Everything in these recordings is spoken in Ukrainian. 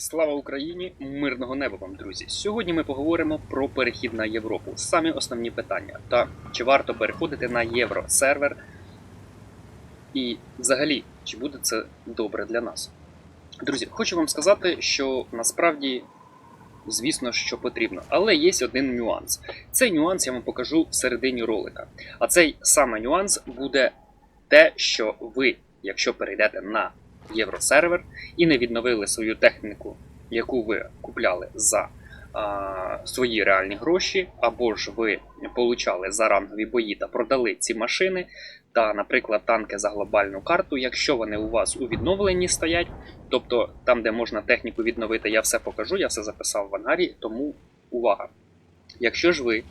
Слава Україні! Мирного неба вам, друзі! Сьогодні ми поговоримо про перехід на Європу. Самі основні питання. Та чи варто переходити на євросервер? І взагалі, чи буде це добре для нас? Друзі, хочу вам сказати, що насправді, звісно, що потрібно. Але є один нюанс. Цей нюанс я вам покажу в середині ролика. А цей саме нюанс буде те, що ви, якщо перейдете на євросервер і не відновили свою техніку, яку ви купляли за а, свої реальні гроші, або ж ви получали за рангові бої та продали ці машини, та, наприклад, танки за глобальну карту, якщо вони у вас у відновленні стоять, тобто там, де можна техніку відновити, я все покажу, я все записав в ангарі, тому увага. Якщо ж ви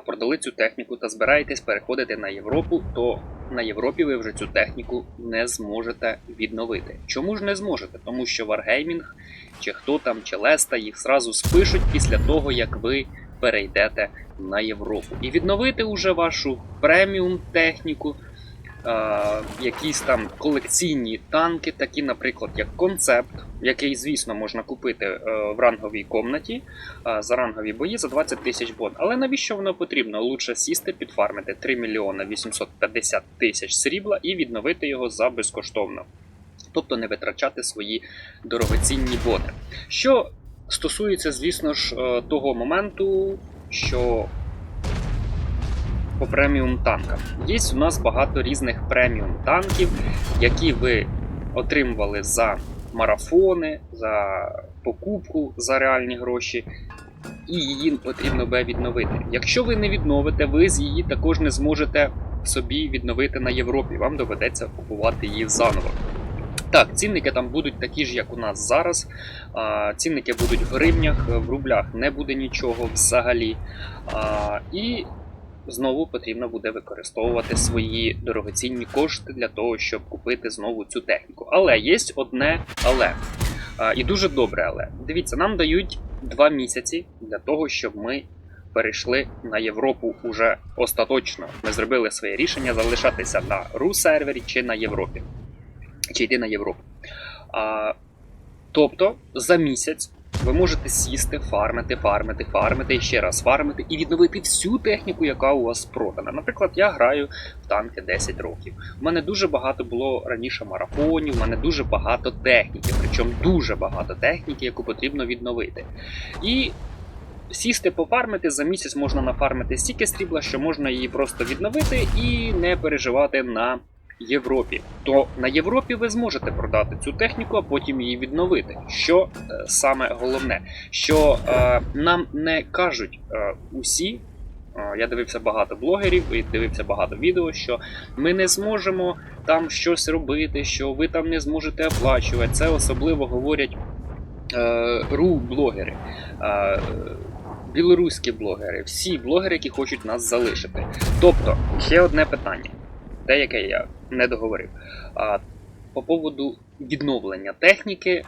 продали цю техніку та збираєтесь переходити на Європу, то на Європі ви вже цю техніку не зможете відновити. Чому ж не зможете? Тому що Wargaming, чи хто там, чи Леста їх зразу спишуть після того, як ви перейдете на Європу. І відновити уже вашу преміум техніку, якісь там колекційні танки, такі, наприклад, як концепт, який, звісно, можна купити е, в ранговій комнаті е, за рангові бої за 20 тисяч бон. Але навіщо воно потрібно? Лучше сісти, підфармити 3 мільйони 850 тисяч срібла і відновити його за безкоштовно. Тобто не витрачати свої дорогоцінні бони. Що стосується, звісно ж, е, того моменту, що по преміум танкам. Є у нас багато різних преміум танків, які ви отримували за марафони, за покупку за реальні гроші, і її потрібно буде відновити. Якщо ви не відновите, ви з її також не зможете собі відновити на Європі. Вам доведеться купувати її заново. Так, цінники там будуть такі ж, як у нас зараз. А, цінники будуть в гривнях, в рублях не буде нічого взагалі. А, і знову потрібно буде використовувати свої дорогоцінні кошти для того, щоб купити знову цю техніку. Але є одне але. І дуже добре але. Дивіться, нам дають 2 місяці для того, щоб ми перейшли на Європу уже остаточно. Ми зробили своє рішення залишатися на ру-сервері чи на Європі. Чи йти на Європу. А, тобто за місяць ви можете сісти, фармити, фармити, фармити і ще раз фармити і відновити всю техніку, яка у вас продана. Наприклад, я граю в танки 10 років. У мене дуже багато було раніше марафонів, у мене дуже багато техніки, причому дуже багато техніки, яку потрібно відновити. І сісти пофармити за місяць можна нафармити стільки срібла, що можна її просто відновити і не переживати на. Європі, то на Європі ви зможете продати цю техніку, а потім її відновити. Що е, саме головне, що е, нам не кажуть е, усі. е, Я дивився багато блогерів і дивився багато відео, що ми не зможемо там щось робити, що ви там не зможете оплачувати. Це особливо говорять е, ру-блогери, е, білоруські блогери, всі блогери, які хочуть нас залишити. Тобто, ще одне питання те, яке я не договорив. По поводу відновлення техніки,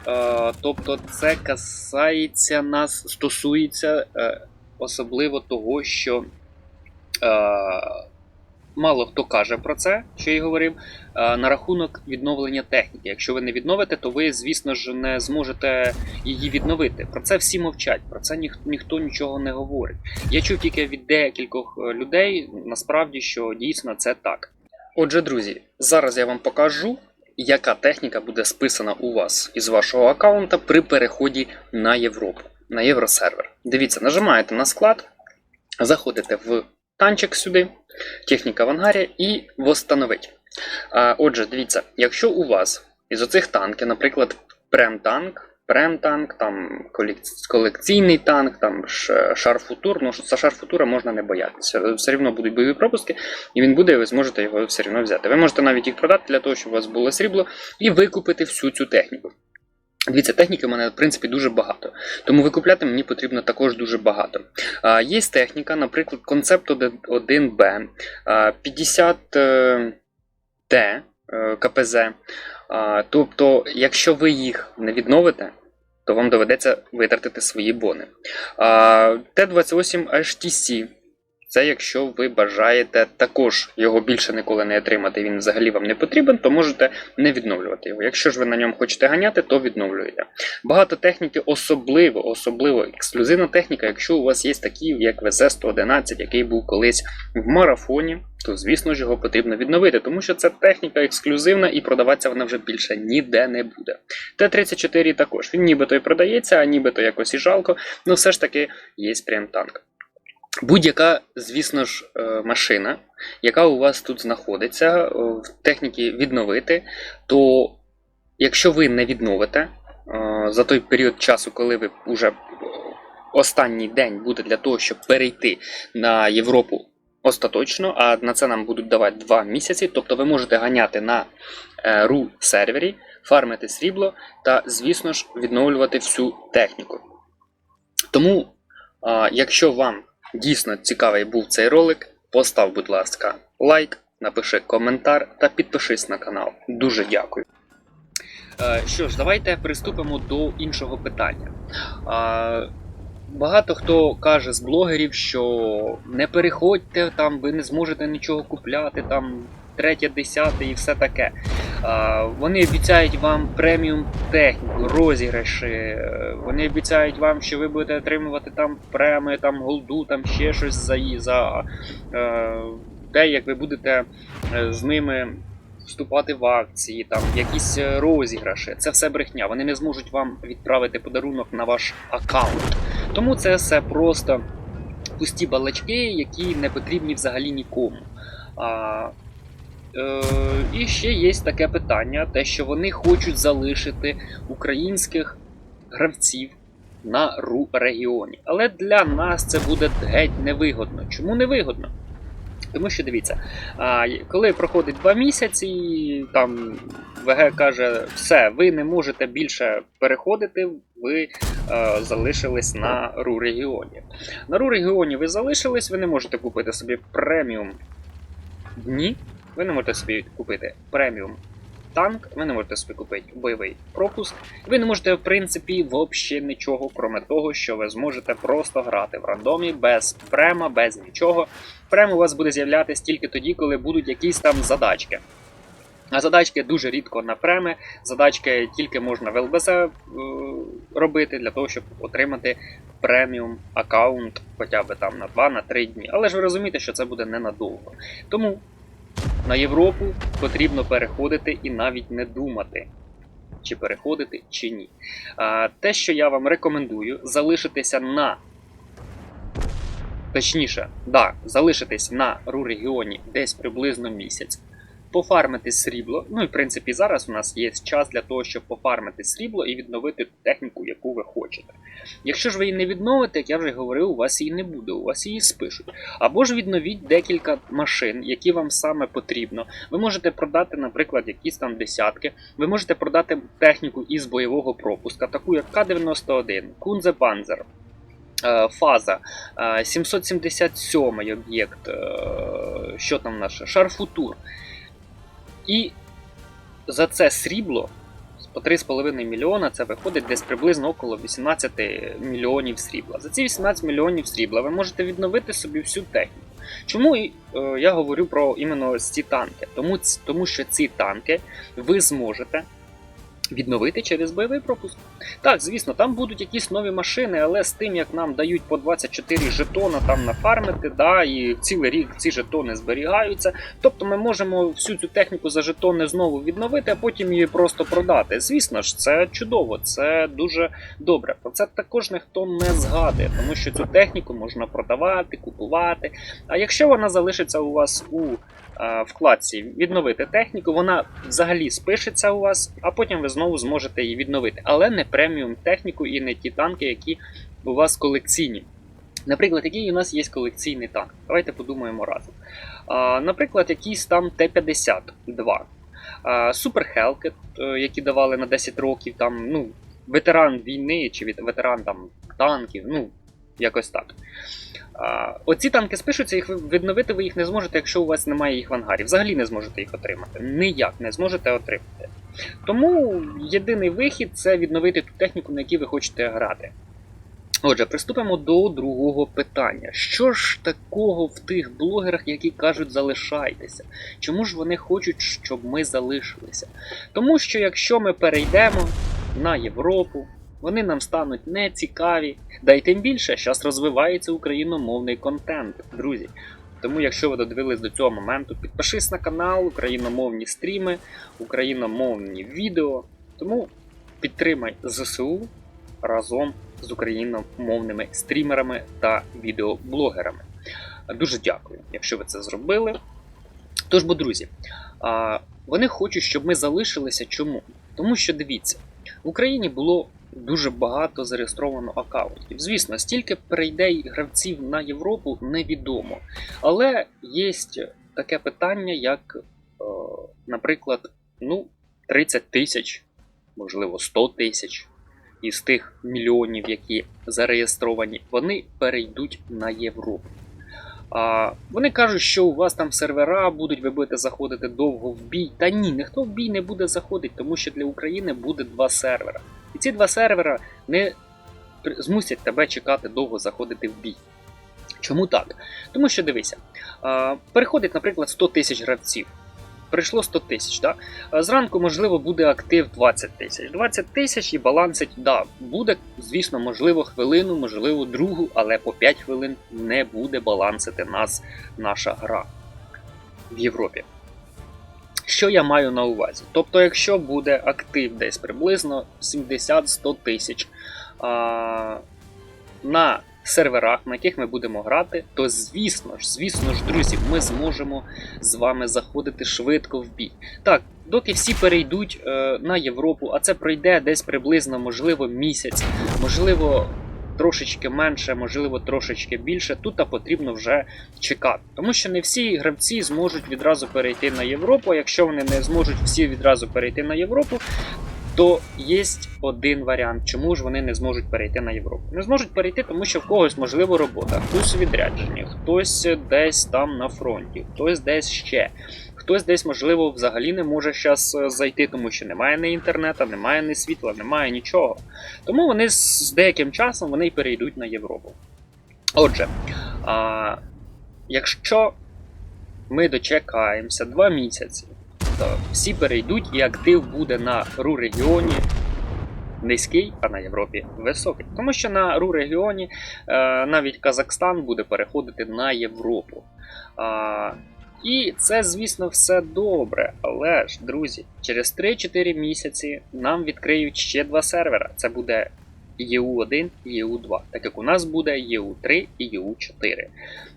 тобто це касається нас, стосується е, особливо того, що е, мало хто каже про це, що я говорив, е, на рахунок відновлення техніки. Якщо ви не відновите, то ви, звісно ж, не зможете її відновити. Про це всі мовчать, про це ніх, ніхто нічого не говорить. Я чув тільки від декількох людей, насправді, що дійсно це так. Отже, друзі, зараз я вам покажу, яка техніка буде списана у вас із вашого аккаунта при переході на Європу, на євросервер. Дивіться, нажимаєте на склад, заходите в танчик сюди, техніка в ангарі і восстановить. Отже, дивіться, якщо у вас із оцих танків, наприклад, прем-танк, прем-танк, там колекційний танк, там шарфутур, ну за шарфутура можна не боятися. Все одно будуть бойові пропуски, і він буде, і ви зможете його все одно взяти. Ви можете навіть їх продати для того, щоб у вас було срібло, і викупити всю цю техніку. Дивіться, техніки в мене, в принципі, дуже багато. Тому викупляти мені потрібно також дуже багато. А, є техніка, наприклад, концепт 1Б, 50Т КПЗ. Тобто, якщо ви їх не відновите, то вам доведеться витратити свої бони. Т-28 HTC Це якщо ви бажаєте також його більше ніколи не отримати, він взагалі вам не потрібен, то можете не відновлювати його. Якщо ж ви на ньому хочете ганяти, то відновлюєте. Багато техніки, особливо, особливо ексклюзивна техніка, якщо у вас є такі, як ВЗ-111, який був колись в марафоні, то звісно ж його потрібно відновити, тому що це техніка ексклюзивна і продаватися вона вже більше ніде не буде. Т-34 також. Він нібито і продається, а нібито якось і жалко, але все ж таки є прям танк. Будь-яка, звісно ж, е, машина, яка у вас тут знаходиться, е, в техніці відновити, то якщо ви не відновите е, за той період часу, коли ви вже останній день буде для того, щоб перейти на Європу остаточно, а на це нам будуть давати 2 місяці, тобто ви можете ганяти на RU сервері, фармити срібло та, звісно ж, відновлювати всю техніку. Тому, якщо вам дійсно цікавий був цей ролик, постав, будь ласка, лайк, напиши коментар та підпишись на канал. Дуже дякую. Е, Що ж, давайте приступимо до іншого питання. Багато хто каже з блогерів, що не переходьте там, ви не зможете нічого купляти, там третє, десяте і все таке. Вони обіцяють вам преміум техніку, розіграші. е, Вони обіцяють вам, що ви будете отримувати там премії, там голду, там ще щось за, за е, те, як ви будете е, з ними вступати в акції, там якісь розіграші. Це все брехня. Вони не зможуть вам відправити подарунок на ваш аккаунт. Тому це все просто пусті балачки, які не потрібні взагалі нікому. Е, і ще є таке питання: те, що вони хочуть залишити українських гравців на РУ регіоні. Але для нас це буде геть невигодно. Чому невигодно? Тому що дивіться, коли проходить два місяці, там ВГ каже, все, ви не можете більше переходити, ви е, залишились на РУ регіоні. На РУ регіоні ви залишились, ви не можете купити собі преміум дні, ви не можете собі купити преміум танк, ви не можете собі купити бойовий пропуск, ви не можете, в принципі, взагалі нічого, кроме того, що ви зможете просто грати в рандомі без према, без нічого. Прем у вас буде з'являтися тільки тоді, коли будуть якісь там задачки. А задачки дуже рідко на преми. Задачки тільки можна в ЛБЗ е, робити для того, щоб отримати преміум аккаунт хоча б там на 2 на 3 дні. Але ж ви розумієте, що це буде ненадовго. Тому на Європу потрібно переходити і навіть не думати, чи переходити, чи ні. Те, що я вам рекомендую, залишитися на. Точніше, да, залишитись на РУ регіоні десь приблизно місяць, пофармити срібло. Ну і в принципі зараз у нас є час для того, щоб пофармити срібло і відновити ту техніку, яку ви хочете. Якщо ж ви її не відновите, як я вже говорив, у вас її не буде, у вас її спишуть. Або ж відновіть декілька машин, які вам саме потрібно. Ви можете продати, наприклад, якісь там десятки. Ви можете продати техніку із бойового пропуска, таку як К-91, Кунзе Панзер. Е, Фаза, е, 777 об'єкт, е, що там наше? Шарфутур. І за це срібло по 3,5 мільйона це виходить десь приблизно около 18 мільйонів срібла. За ці 18 мільйонів срібла ви можете відновити собі всю техніку. Чому е, я говорю про іменно ці танки? Тому, тому що ці танки ви зможете відновити через бойовий пропуск. Так, звісно, там будуть якісь нові машини, але з тим, як нам дають по 24 жетона там нафармити, да, і цілий рік ці жетони зберігаються. Тобто ми можемо всю цю техніку за жетони знову відновити, а потім її просто продати. Звісно ж, це чудово, це дуже добре. Про це також ніхто не згадує, тому що цю техніку можна продавати, купувати. А якщо вона залишиться у вас у вкладці відновити техніку, вона взагалі спишеться у вас, а потім ви знову зможете її відновити. Але не преміум техніку і не ті танки, які у вас колекційні. Наприклад, який у нас є колекційний танк? Давайте подумаємо разом. Наприклад, якийсь там Т-52. А, Супер Хелкет, е, які давали на 10 років, там, ну, ветеран війни чи ветеран там, танків, ну, якось так. Оці танки спишуться, їх ви- відновити ви їх не зможете, якщо у вас немає їх в ангарі. Взагалі не зможете їх отримати. Ніяк не зможете отримати. Тому єдиний вихід це відновити ту техніку, на якій ви хочете грати. Отже, приступимо до другого питання. Що ж такого в тих блогерах, які кажуть залишайтеся? Чому ж вони хочуть, щоб ми залишилися? Тому що якщо ми перейдемо на Європу, вони нам стануть нецікаві. Да й тим більше, зараз розвивається україномовний контент, друзі. Тому, якщо ви додивились до цього моменту, підпишись на канал, україномовні стріми, україномовні відео. Тому підтримай ЗСУ разом з україномовними стрімерами та відеоблогерами. Дуже дякую, якщо ви це зробили. Тож, бо, друзі, вони хочуть, щоб ми залишилися. Чому? Тому що дивіться, в Україні було дуже багато зареєстровано аккаунтів. Звісно, стільки перейде гравців на Європу, невідомо. Але є таке питання, як, е, наприклад, ну, 30 тисяч, можливо, 100 тисяч із тих мільйонів, які зареєстровані, вони перейдуть на Європу. А, Вони кажуть, що у вас там сервера будуть, ви будете заходити довго в бій. Та ні, ніхто в бій не буде заходити, тому що для України буде два сервера. Ці два сервера не змусять тебе чекати довго заходити в бій. Чому так? Тому що дивися, переходить, наприклад, 100 тисяч гравців. Прийшло 100 тисяч. Да? Зранку, можливо, буде актив 20 тисяч. 20 тисяч і балансить, да, буде, звісно, можливо, хвилину, можливо, другу, але по 5 хвилин не буде балансити нас наша гра в Європі. Що я маю на увазі? Тобто, якщо буде актив десь приблизно 70-100 тисяч а, на серверах, на яких ми будемо грати, то звісно ж, звісно ж, друзі, ми зможемо з вами заходити швидко в бій. Так, доки всі перейдуть е, на Європу, а це пройде десь приблизно, можливо, місяць, можливо, трошечки менше, можливо, трошечки більше. Тут потрібно вже чекати. Тому що не всі гравці зможуть відразу перейти на Європу. Якщо вони не зможуть всі відразу перейти на Європу, то є один варіант, чому ж вони не зможуть перейти на Європу. Не зможуть перейти, тому що в когось можливо робота, хтось у відрядженні, хтось десь там на фронті, хтось десь ще. Хтось десь, можливо, взагалі не може зараз зайти, тому що немає ні інтернету, немає ні світла, немає нічого. Тому вони з деяким часом вони перейдуть на Європу. Отже, а, якщо ми дочекаємося два місяці, то всі перейдуть і актив буде на РУ регіоні низький, а на Європі високий. Тому що на РУ регіоні е, навіть Казахстан буде переходити на Європу. І це, звісно, все добре. Але ж, друзі, через 3-4 місяці нам відкриють ще два сервера. Це буде EU1 і EU2, так як у нас буде EU3 і EU4.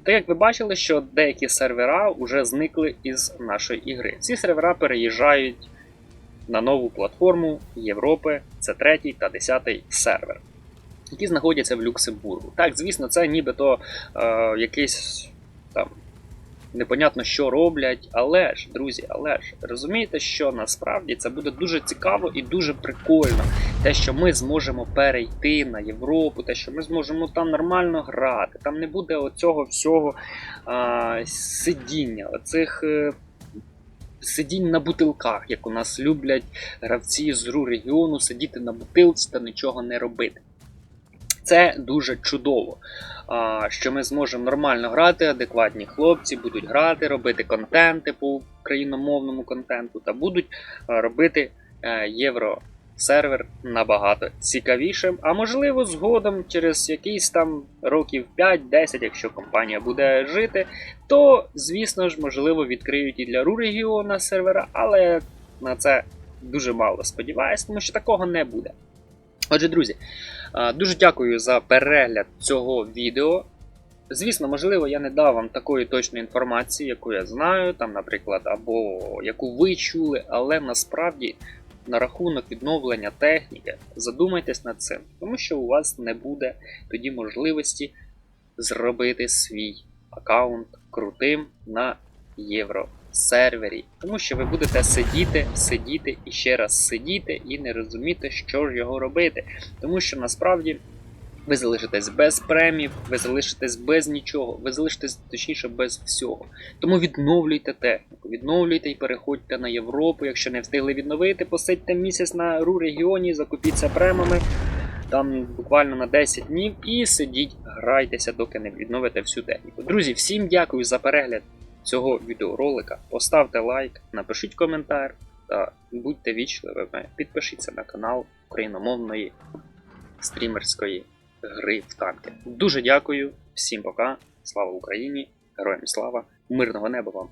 Так як ви бачили, що деякі сервера вже зникли із нашої ігри. Ці сервера переїжджають на нову платформу Європи, це третій та десятий сервер, які знаходяться в Люксембургу. Так, звісно, це нібито е, якийсь там непонятно, що роблять, але ж, друзі, але ж розумієте, що насправді це буде дуже цікаво і дуже прикольно. Те, що ми зможемо перейти на Європу, те, що ми зможемо там нормально грати, там не буде оцього всього а, сидіння, оцих. е, Сидінь на бутилках, як у нас люблять гравці з РУ регіону сидіти на бутилці та нічого не робити. Це дуже чудово, що ми зможемо нормально грати, адекватні хлопці будуть грати, робити контенти по україномовному контенту та будуть робити е, євросервер набагато цікавішим. А можливо, згодом, через якийсь там років 5-10, якщо компанія буде жити, то, звісно ж, можливо, відкриють і для РУ регіона сервера, але на це дуже мало сподіваюсь, тому що такого не буде. Отже, друзі, дуже дякую за перегляд цього відео. Звісно, можливо, я не дав вам такої точної інформації, яку я знаю, там, наприклад, або яку ви чули, але насправді на рахунок відновлення техніки задумайтесь над цим, тому що у вас не буде тоді можливості зробити свій аккаунт крутим на євросервері. Тому що ви будете сидіти, сидіти і ще раз сидіти і не розуміти, що ж його робити. Тому що насправді ви залишитесь без премів, ви залишитесь без нічого, ви залишитесь точніше без всього. Тому відновлюйте техніку, відновлюйте і переходьте на Європу. Якщо не встигли відновити, посидьте місяць на РУ регіоні, закупіться премами. там буквально на 10 днів і сидіть, грайтеся, доки не відновите всю техніку. Друзі, всім дякую за перегляд цього відеоролика. Поставте лайк, напишіть коментар та будьте вічливими. Підпишіться на канал україномовної стрімерської гри в танки. Дуже дякую, всім пока, слава Україні, героям слава, мирного неба вам!